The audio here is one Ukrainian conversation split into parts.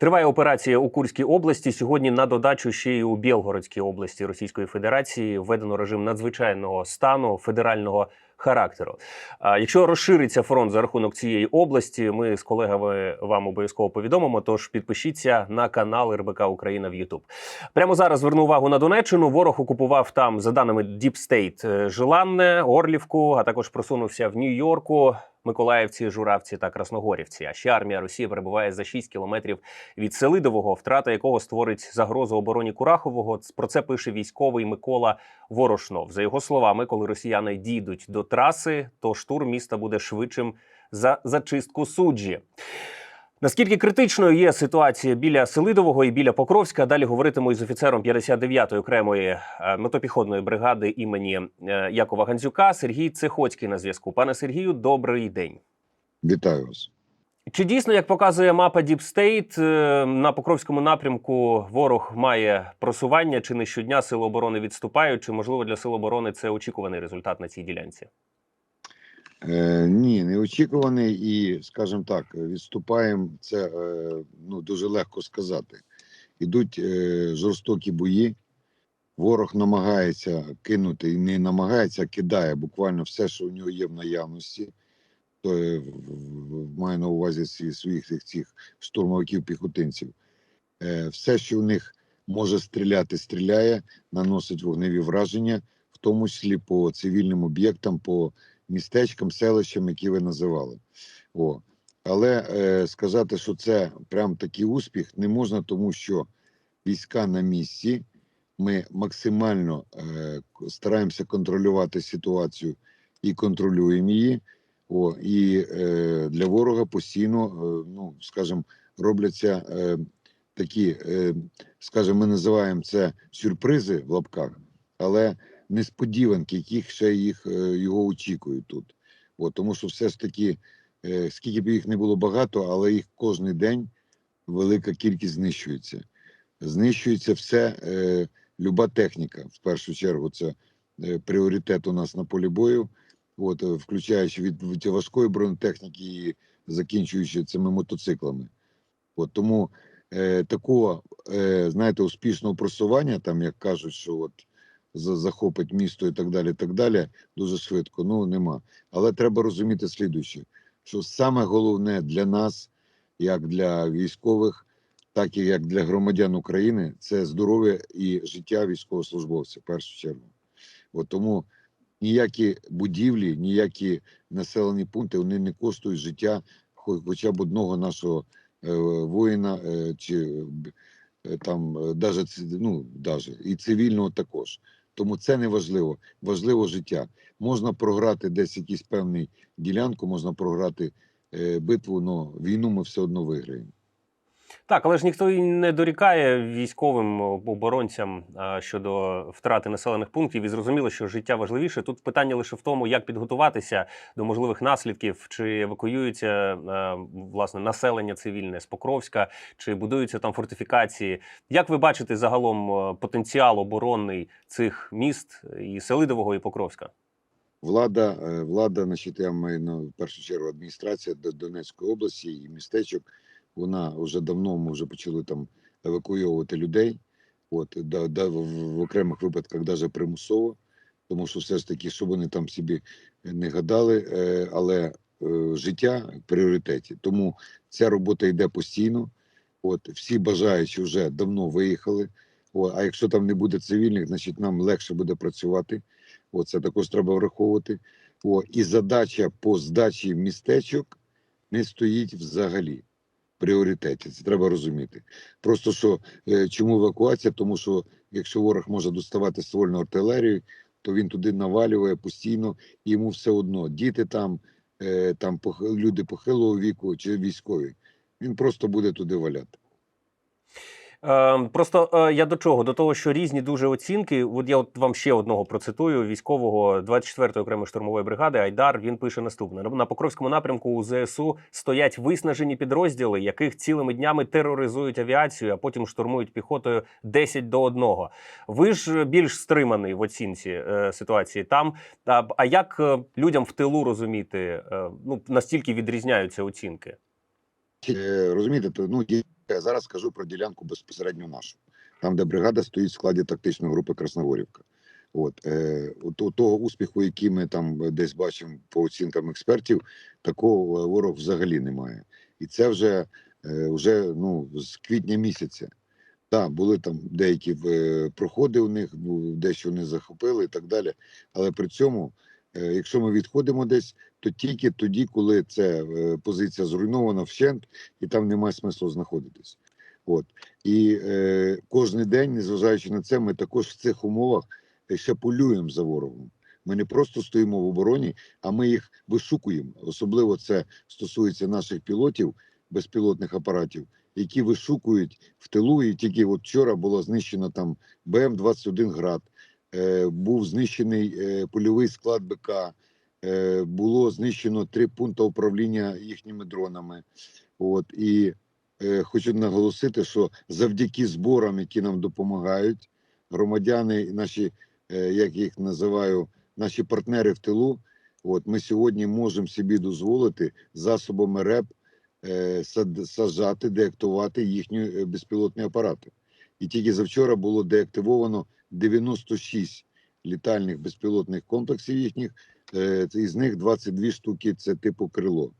Триває операція у Курській області. Сьогодні на додачу ще й у Білгородській області Російської Федерації введено режим надзвичайного стану федерального характеру. Якщо розшириться фронт за рахунок цієї області, ми з колегами вам обов'язково повідомимо. Тож підпишіться на канал РБК Україна в Ютуб. Прямо зараз зверну увагу на Донеччину. Ворог окупував там, за даними Deep State, е, Жиланне, Орлівку, а також просунувся в Нью-Йорку. Миколаївці, Журавці та Красногорівці. А ще армія Росії перебуває за 6 кілометрів від Селидового, втрата якого створить загрозу обороні Курахового. Про це пише військовий Микола Ворошнов. За його словами, коли росіяни дійдуть до траси, то штурм міста буде швидшим за зачистку суджі. Наскільки критичною є ситуація біля Селидового і біля Покровська? Далі говоритиму із офіцером 59-ї окремої е, мотопіхотної бригади імені е, Якова Гандзюка Сергій Цехоцький на зв'язку. Пане Сергію, добрий день. Вітаю вас. Чи дійсно, як показує мапа Deep State, е, на Покровському напрямку ворог має просування? Чи не щодня сили оборони відступають? Чи можливо для сил оборони це очікуваний результат на цій ділянці? Е, ні, неочікуваний і, скажімо так, відступаємо. Це е, ну, дуже легко сказати. Ідуть е, жорстокі бої. Ворог намагається кинути і не намагається, а кидає буквально все, що у нього є в наявності. То маю на увазі своїх цих, цих штурмовиків піхотинців. Е, все, що у них може стріляти, стріляє, наносить вогневі враження, в тому числі по цивільним об'єктам, по містечкам, селищам, які ви називали. О. Але е, сказати, що це прям такий успіх, не можна, тому що війська на місці. Ми максимально е, стараємося контролювати ситуацію і контролюємо її. О, і е, для ворога постійно, е, ну скажімо, робляться е, такі, е, скажімо, ми називаємо це сюрпризи в лапках, але несподіванки, яких ще їх е, його очікують тут. От, тому що все ж таки, е, скільки б їх не було багато, але їх кожен день велика кількість знищується. Знищується все, е, люба техніка. В першу чергу, це е, пріоритет у нас на полі бою, от, е, включаючи від, від важкої бронетехніки і закінчуючи цими мотоциклами. От, тому е, такого, е, знаєте, успішного просування, там, як кажуть, що от захопить місто і так далі, так далі, дуже швидко. Ну нема. Але треба розуміти слідуюче, що саме головне для нас, як для військових, так і як для громадян України, це здоров'я і життя військовослужбовця в першу чергу. От тому ніякі будівлі, ніякі населені пункти вони не коштують життя хоча б одного нашого е, воїна е, чи е, там даже ну даже і цивільного також. Тому це не важливо. Важливо життя. Можна програти десь якісь певну ділянку, можна програти е, битву, але війну ми все одно виграємо. Так, але ж ніхто і не дорікає військовим оборонцям щодо втрати населених пунктів. І зрозуміло, що життя важливіше. Тут питання лише в тому, як підготуватися до можливих наслідків, чи евакуюється власне населення цивільне з Покровська, чи будуються там фортифікації. Як ви бачите загалом потенціал оборонний цих міст і Селидового і Покровська? Влада, е, влада, значить, я маю на першу чергу адміністрація До- Донецької області і містечок. Вона вже давно ми вже почали там евакуйовувати людей. От да, да, в, окремих випадках навіть примусово, тому що все ж таки, щоб вони там собі не гадали, е, але е, життя в пріоритеті. Тому ця робота йде постійно. От всі бажаючі вже давно виїхали. О, а якщо там не буде цивільних, значить нам легше буде працювати. О, це також треба враховувати. О, і задача по здачі містечок не стоїть взагалі пріоритеті. Це треба розуміти. Просто що е, чому евакуація? Тому що якщо ворог може доставати ствольну артилерію, то він туди навалює постійно, і йому все одно діти там, е, там люди похилого віку чи військові. Він просто буде туди валяти. Е, просто е, я до чого? До того, що різні дуже оцінки. От я от вам ще одного процитую військового 24-ї окремої штурмової бригади Айдар. Він пише наступне: на Покровському напрямку у ЗСУ стоять виснажені підрозділи, яких цілими днями тероризують авіацію, а потім штурмують піхотою 10 до 1. Ви ж більш стриманий в оцінці е, ситуації там. А, а як е, людям в тилу розуміти? Е, ну настільки відрізняються оцінки? Е, Розумієте, ну Я зараз скажу про ділянку безпосередньо нашу, там, де бригада стоїть в складі тактичної групи Красногорівка. От е, от, того успіху, який ми там десь бачимо по оцінкам експертів, такого ворог взагалі немає. І це вже, е, вже ну, з квітня місяця. Так, були там деякі е, проходи у них, бу- дещо не захопили і так далі. Але при цьому, якщо ми відходимо десь, то тільки тоді, коли ця е, позиція зруйнована вщент, і там немає смислу знаходитись. От і е, кожен день, незважаючи на це, ми також в цих умовах е, ще полюємо за ворогом. Ми не просто стоїмо в обороні, а ми їх вишукуємо. Особливо це стосується наших пілотів, безпілотних апаратів, які вишукують в тилу. І тільки от вчора було знищено там БМ-21 град, е, був знищений е, польовий склад БК, е, було знищено три пункти управління їхніми дронами. От і е, хочу наголосити, що завдяки зборам, які нам допомагають, громадяни, наші, е, як їх називаю, наші партнери в тилу. От ми сьогодні можемо собі дозволити засобами РЕП е, сад- саджати, деактувати їхні е, безпілотні апарати. І тільки завчора було деактивовано 96 літальних безпілотних комплексів їхніх, е, із них 22 штуки це типу крило.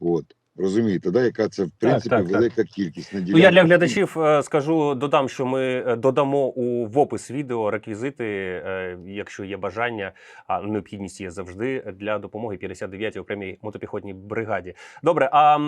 От. Розумієте, да, яка це в принципі так, так. велика кількість на Ну, я для глядачів е, скажу, додам, що ми е, додамо у в опис відео реквізити, е, якщо є бажання, а необхідність є завжди для допомоги 59-й окремій мотопіхотній бригаді. Добре, а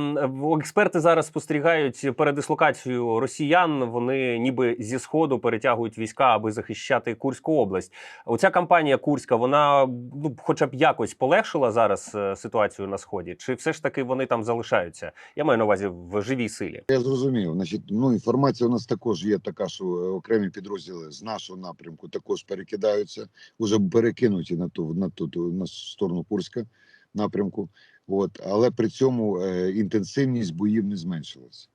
експерти зараз спостерігають передислокацію росіян. Вони ніби зі сходу перетягують війська, аби захищати Курську область. Оця кампанія Курська, вона ну, хоча б якось полегшила зараз ситуацію на сході, чи все ж таки вони там залишаються? Я маю на увазі в живій силі. Я зрозумів. Значить, ну інформація у нас також є така, що е, окремі підрозділи з нашого напрямку також перекидаються, вже перекинуті на ту на ту, на сторону Курська напрямку. От, але при цьому е, інтенсивність боїв не зменшилася.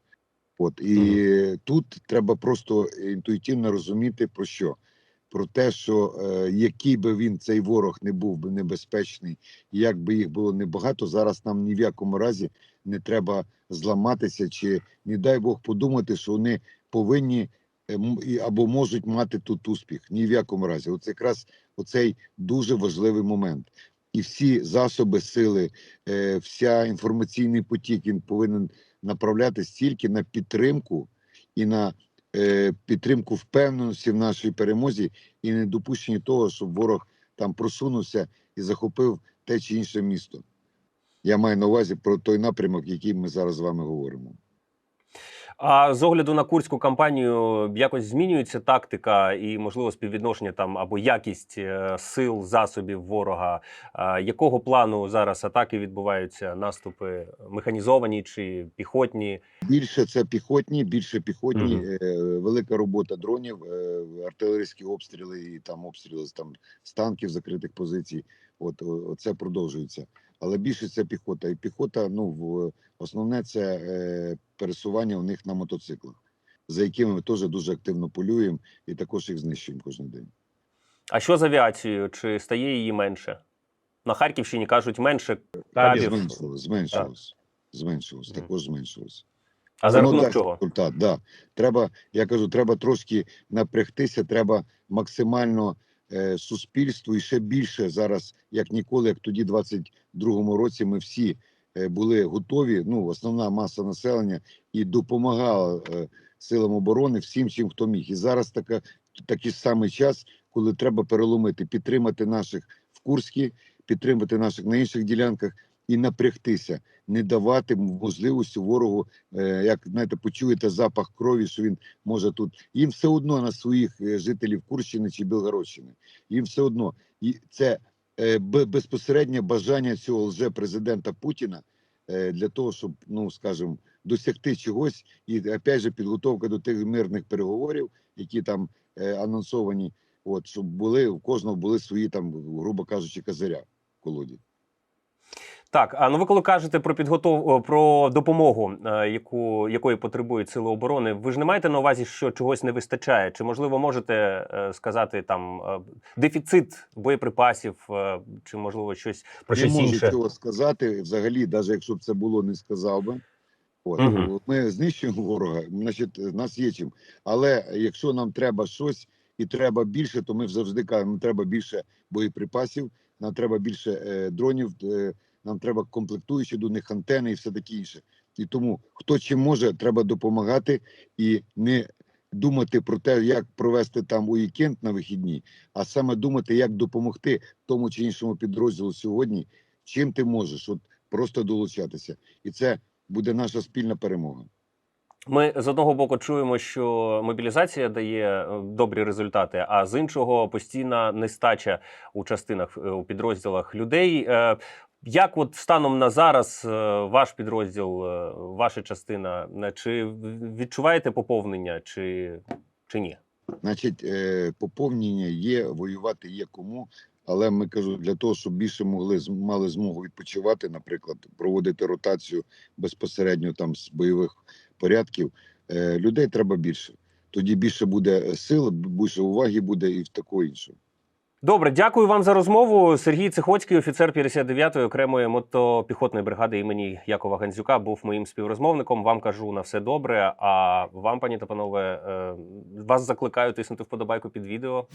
От і тут треба просто інтуїтивно розуміти про що. Про те, що е, який би він цей ворог не був би небезпечний, як би їх було небагато, зараз нам ні в якому разі не треба зламатися, чи не дай Бог подумати, що вони повинні е, або можуть мати тут успіх. Ні в якому разі. Оце якраз оцей дуже важливий момент. І всі засоби сили, е, вся інформаційний потік він повинен направлятись тільки на підтримку і на підтримку впевненості в нашій перемозі, і недопущення того, щоб ворог там просунувся і захопив те чи інше місто. Я маю на увазі про той напрямок, який ми зараз з вами говоримо. А з огляду на курську кампанію якось змінюється тактика і можливо співвідношення там або якість е, сил засобів ворога. Якого плану зараз атаки відбуваються? Наступи механізовані чи піхотні? Більше це піхотні, більше піхотні, е, велика робота дронів, е, артилерійські обстріли і там обстріли з там з танків закритих позицій. От це продовжується. Але більше це піхота. І піхота, ну в основне це е, пересування у них на мотоциклах, за якими ми теж дуже активно полюємо і також їх знищуємо кожен день. А що з авіацією? Чи стає її менше? На Харківщині кажуть менше Так, кабів. зменшилось, зменшилось, зменшилось, також зменшилось. А за рахунок чого? результат, да. Треба, я кажу, треба трошки напрягтися, треба максимально суспільству і ще більше зараз, як ніколи, як тоді, 22-му році, ми всі е, були готові. Ну, основна маса населення і допомагала е, силам оборони всім, чим хто міг. І зараз така такий самий час, коли треба переломити, підтримати наших в Курській, підтримати наших на інших ділянках і напрягтися, не давати можливості ворогу е, як знаєте, почуєте запах крові, що він може тут. Їм все одно на своїх е, жителів Курщини чи Білгородщини. Їм все одно. І це е, безпосереднє бажання цього лже-президента Путіна е, для того, щоб, ну скажімо, досягти чогось, і опять же підготовка до тих мирних переговорів, які там анонсовані. От щоб були у кожного були свої там, грубо кажучи, козиря в колоді. Так, а ну ви коли кажете про підготов про допомогу, е, яку якої потребують сили оборони, ви ж не маєте на увазі, що чогось не вистачає? Чи можливо можете е, сказати там е, дефіцит боєприпасів, чи можливо щось про не щось можу інше? цього сказати. Взагалі, навіть якщо б це було, не сказав би. От. Мгм. Ми знищуємо ворога, значить, нас є чим. Але якщо нам треба щось і треба більше, то ми завжди кажемо, нам треба більше боєприпасів, нам треба більше е, дронів, е, нам треба комплектуючі до них антени і все таке інше. І тому хто чим може, треба допомагати і не думати про те, як провести там уікенд на вихідні, а саме думати, як допомогти тому чи іншому підрозділу сьогодні, чим ти можеш, от просто долучатися. І це буде наша спільна перемога. Ми з одного боку чуємо, що мобілізація дає е, добрі результати, а з іншого постійна нестача у частинах е, у підрозділах людей. Як от станом на зараз е, ваш підрозділ, е, ваша частина, е, чи відчуваєте поповнення, чи, чи ні? Значить, поповнення є, воювати є кому. Але ми кажу, для того, щоб більше могли мали змогу відпочивати, наприклад, проводити ротацію безпосередньо там з бойових порядків, людей треба більше. Тоді більше буде сил, більше уваги буде і в такого іншого. Добре, дякую вам за розмову. Сергій Цихоцький, офіцер 59-ї окремої мотопіхотної бригади імені Якова Гандзюка, був моїм співрозмовником. Вам кажу на все добре. А вам, пані та панове, е, вас закликаю тиснути вподобайку під відео.